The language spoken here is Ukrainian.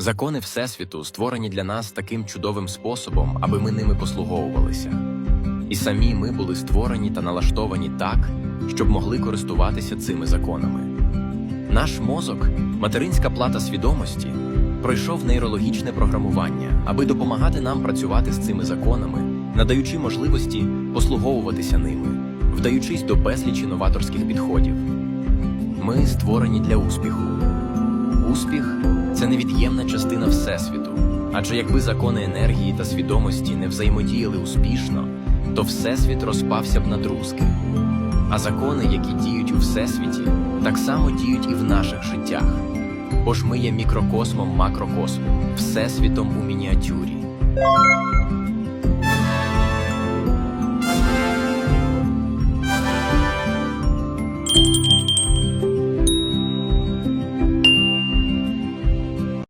Закони Всесвіту створені для нас таким чудовим способом, аби ми ними послуговувалися. І самі ми були створені та налаштовані так, щоб могли користуватися цими законами. Наш мозок, материнська плата свідомості, пройшов нейрологічне програмування, аби допомагати нам працювати з цими законами, надаючи можливості послуговуватися ними, вдаючись до безлічі новаторських підходів. Ми створені для успіху. Успіх це невід'ємна частина Всесвіту. Адже якби закони енергії та свідомості не взаємодіяли успішно, то Всесвіт розпався б на друзки. А закони, які діють у Всесвіті, так само діють і в наших життях. Бо ж ми є мікрокосмом макрокосму, всесвітом у мініатюрі.